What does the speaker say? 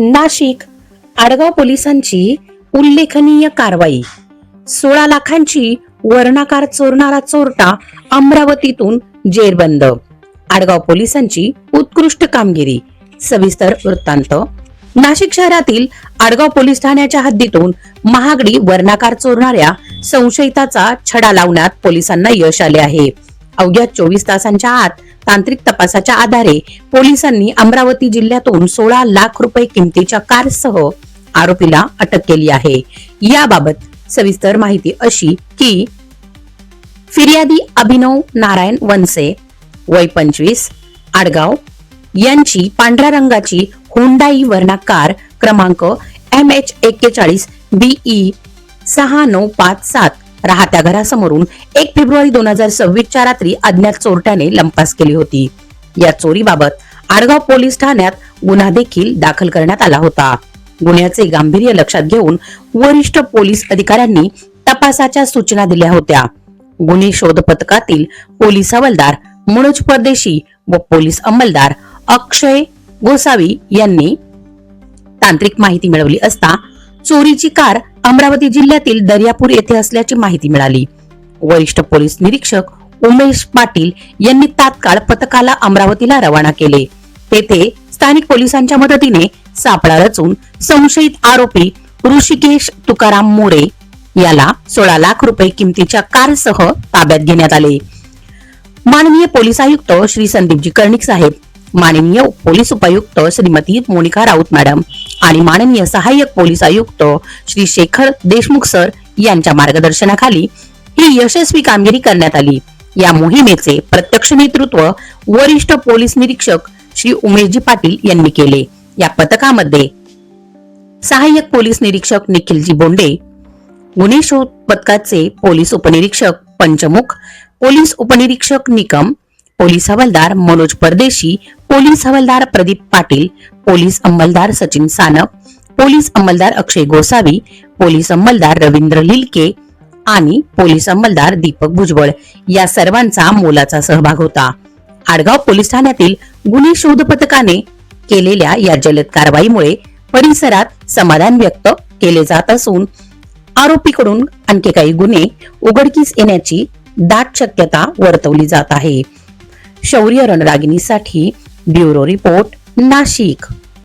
नाशिक आडगाव पोलिसांची उल्लेखनीय कारवाई. सोळा लाखांची वर्णाकार चोरणारा चोरटा अमरावतीतून जेरबंद. आडगाव पोलिसांची उत्कृष्ट कामगिरी. सविस्तर वृत्तांत. नाशिक शहरातील आडगाव पोलीस ठाण्याच्या हद्दीतून महागडी वर्णाकार चोरणाऱ्या संशयिताचा छडा लावण्यात पोलिसांना यश आले आहे. अवघ्या चोवीस तासांच्या आत तांत्रिक तपासाच्या आधारे पोलिसांनी अमरावती जिल्ह्यातून सोळा लाख रुपये किमतीच्या कारसह आरोपीला अटक केली आहे. याबाबत सविस्तर माहिती अशी की फिर्यादी अभिनव नारायण वनसे वय पंचवीस आडगाव यांची पांढऱ्या रंगाची हुंडाई वर्णा कार क्रमांक एम एच एक्केचाळीस बीई सहा नऊ पाच सात राहत्या घरासमोरून एक फेब्रुवारी दोन हजार सव्वीसच्या रात्री अज्ञात चोरट्याने लंपास केली होती. या चोरीबाबत आडगाव पोलीस ठाण्यात गुन्हा देखील दाखल करण्यात आला होता. गुन्ह्याचे गांभीर्य लक्षात घेऊन वरिष्ठ पोलीस अधिकाऱ्यांनी तपासाच्या सूचना दिल्या होत्या. गुन्हे शोध पथकातील पोलीस हवालदार मनोज परदेशी व पोलीस अंमलदार अक्षय गोसावी यांनी तांत्रिक माहिती मिळवली असता चोरीची कार अमरावती जिल्ह्यातील दर्यापूर येथे असल्याची माहिती मिळाली. वरिष्ठ पोलीस निरीक्षक उमेश पाटील यांनी तात्काळ पथकाला अमरावतीला रवाना केले. तेथे स्थानिक पोलिसांच्या मदतीने सापळा रचून संशयित आरोपी ऋषिकेश तुकाराम मोरे याला सोळा लाख रुपये किमतीच्या कारसह ताब्यात घेण्यात आले. माननीय पोलीस आयुक्त श्री संदीपजी कर्णिक साहेब माननीय पोलीस उपायुक्त श्रीमती मोनिका राऊत मॅडम आणि माननीय सहाय्यक पोलीस आयुक्त श्री शेखर देशमुख सर यांच्या मार्गदर्शनाखाली ही यशस्वी कामगिरी करण्यात आली. या मोहिमेचे प्रत्यक्ष नेतृत्व वरिष्ठ पोलीस निरीक्षक श्री उमेशजी पाटील यांनी केले. या पथकामध्ये सहाय्यक पोलीस निरीक्षक निखिलजी बोंडे गुन्हे शोध पथकाचे पोलीस उपनिरीक्षक पंचमुख पोलीस उपनिरीक्षक निकम पोलीस हवालदार मनोज परदेशी पोलीस हवालदार प्रदीप पाटील पोलीस अंमलदार सचिन सानप पोलीस अंमलदार अक्षय गोसावी पोलीस अंमलदार रवींद्र लिलके आणि पोलीस अंमलदार दीपक भुजबळ या सर्वांचा मोलाचा सहभाग होता. आडगाव पोलीस ठाण्यातील गुन्हे शोध पथकाने केलेल्या या जलद कारवाईमुळे परिसरात समाधान व्यक्त केले जात असून आरोपीकडून आणखी काही गुन्हे उघडकीस येण्याची दाट शक्यता वर्तवली जात आहे. शौर्य रणरागिणीसाठी ब्युरो रिपोर्ट नाशिक.